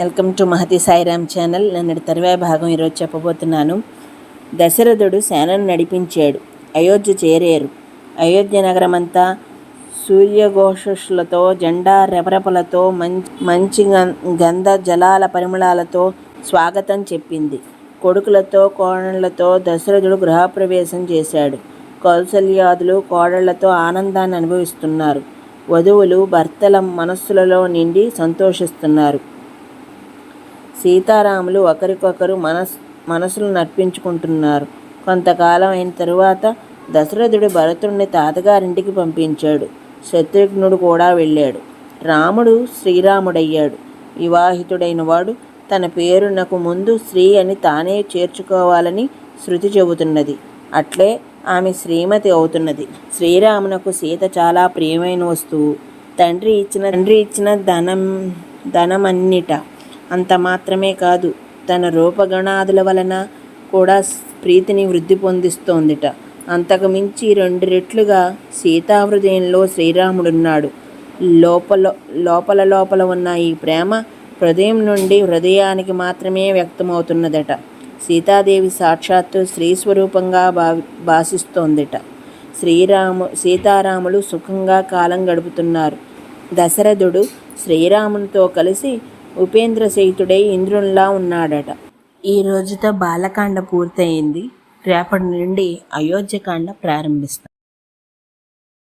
Welcome to Mahathi Sairam channel. నిన్నటి తరువాయి భాగం ఈరోజు చెప్పబోతున్నాను. దశరథుడు సేనను నడిపించాడు. అయోధ్య చేరారు. అయోధ్య నగరమంతా సూర్యఘోషులతో జెండా రెపరెపలతో మంచి మంచి గం- గంధ జలాల పరిమళాలతో స్వాగతం చెప్పింది. కొడుకులతో కోడళ్ళతో దశరథుడు గృహప్రవేశం చేశాడు. కౌసల్యాదులు కోడళ్ళతో ఆనందాన్ని అనుభవిస్తున్నారు. వధువులు భర్తల మనస్సులలో నిండి సంతోషిస్తున్నారు. సీతారాములు ఒకరికొకరు మనస్ మనసులు నర్పించుకుంటున్నారు కొంతకాలం అయిన తరువాత దశరథుడు భరతుడిని తాతగారింటికి పంపించాడు. శత్రుఘ్నుడు కూడా వెళ్ళాడు. రాముడు శ్రీరాముడయ్యాడు. వివాహితుడైన వాడు తన పేరునకు ముందు శ్రీ అని తానే చేర్చుకోవాలని శృతి చెబుతున్నది. అట్లే ఆమె శ్రీమతి అవుతున్నది. శ్రీరామునకు సీత చాలా ప్రియమైన వస్తువు. తండ్రి ఇచ్చిన తండ్రి ఇచ్చిన ధనం ధనమన్నిట అంత మాత్రమే కాదు తన రూపగణాదుల వలన కూడా ప్రీతిని వృద్ధి పొందిస్తోందిట. అంతకు మించి రెండు రెట్లుగా సీతాహృదయంలో శ్రీరాముడున్నాడు. లోపల లోపల లోపల ఉన్న ఈ ప్రేమ హృదయం నుండి హృదయానికి మాత్రమే వ్యక్తమవుతున్నదట. సీతాదేవి సాక్షాత్తు స్త్రీ స్వరూపంగా భావి భాషిస్తోందిట శ్రీరాము సీతారాములు సుఖంగా కాలం గడుపుతున్నారు. దశరథుడు శ్రీరామునితో కలిసి ఉపేంద్ర సహితుడై ఇంద్రునిలా ఉన్నాడట. ఈ రోజుతో బాలకాండ పూర్తయింది. రేపటి నుండి అయోధ్యకాండ ప్రారంభిస్తాం.